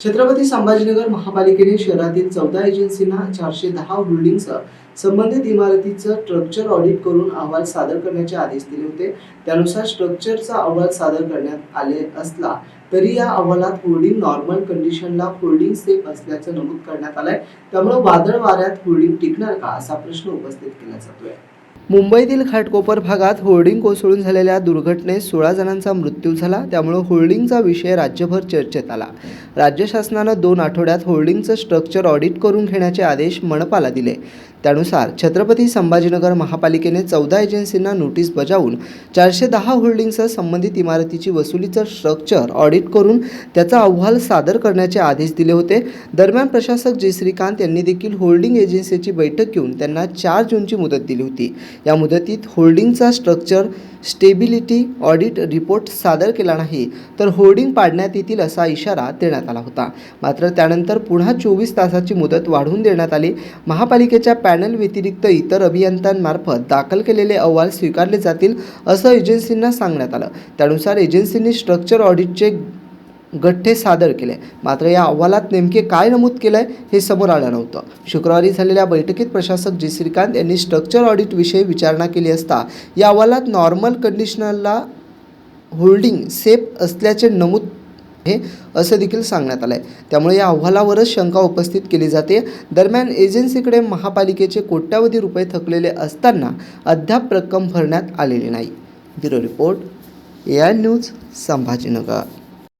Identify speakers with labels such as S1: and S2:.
S1: छत्रपती संभाजीनगर महापालिकेने शहरातील चौदा एजन्सींना चारशे दहा होल्डिंगसह संबंधित इमारतीचं स्ट्रक्चर ऑडिट करून अहवाल सादर करण्याचे आदेश दिले होते. त्यानुसार स्ट्रक्चरचा अहवाल सादर करण्यात आले असला तरी या अहवालात होल्डिंग नॉर्मल कंडिशनला होल्डिंग सेफ असल्याचं नमूद करण्यात आलंय. त्यामुळे वादळ वाऱ्यात होल्डिंग टिकणार का असा प्रश्न उपस्थित केला जातोय. मुंबईतील घाटकोपर भागात होर्डिंग कोसळून झालेल्या दुर्घटनेत सोळा जणांचा मृत्यू झाला. त्यामुळे होर्डिंगचा विषय राज्यभर चर्चेत आला. राज्य शासनानं दोन आठवड्यात होल्डिंगचं स्ट्रक्चर ऑडिट करून घेण्याचे आदेश मनपाला दिले. त्यानुसार छत्रपती संभाजीनगर महापालिकेने चौदा एजन्सींना नोटीस बजावून चारशे दहा होल्डिंगसह संबंधित इमारतीची वसुलीचं स्ट्रक्चर ऑडिट करून त्याचा अहवाल सादर करण्याचे आदेश दिले होते. दरम्यान प्रशासक जे श्रीकांत यांनी देखील होल्डिंग एजन्सीची बैठक घेऊन त्यांना चार जूनची मुदत दिली होती. या मुदतीत होल्डिंगचा स्ट्रक्चर स्टेबिलिटी ऑडिट रिपोर्ट सादर केला नाही तर होर्डिंग पाडण्यात येतील असा इशारा देण्यात आला होता. मात्र त्यानंतर पुन्हा चोवीस तासाची मुदत वाढवून देण्यात आली. महापालिकेच्या पॅनल व्यतिरिक्त इतर अभियंत्यांमार्फत दाखल केलेले अहवाल स्वीकारले जातील असं एजन्सींना सांगण्यात आलं. त्यानुसार एजन्सींनी स्ट्रक्चर ऑडिटचे गठ्ठे सादर केले. मात्र या अहवालात नेमके काय नमूद केलं आहे हे समोर आलं नव्हतं. शुक्रवारी झालेल्या बैठकीत प्रशासक जी. श्रीकांत यांनी स्ट्रक्चर ऑडिटविषयी विचारणा केली असता या अहवालात नॉर्मल कंडिशनरला होल्डिंग सेफ असल्याचे नमूद आहे असं देखील सांगण्यात आलं आहे त्यामुळे या अहवालावरच शंका उपस्थित केली जाते. दरम्यान एजन्सीकडे महापालिकेचे कोट्यावधी रुपये थकलेले असताना अद्याप रक्कम भरण्यात आलेली नाही. Bureau report A I news Sambhajinagar.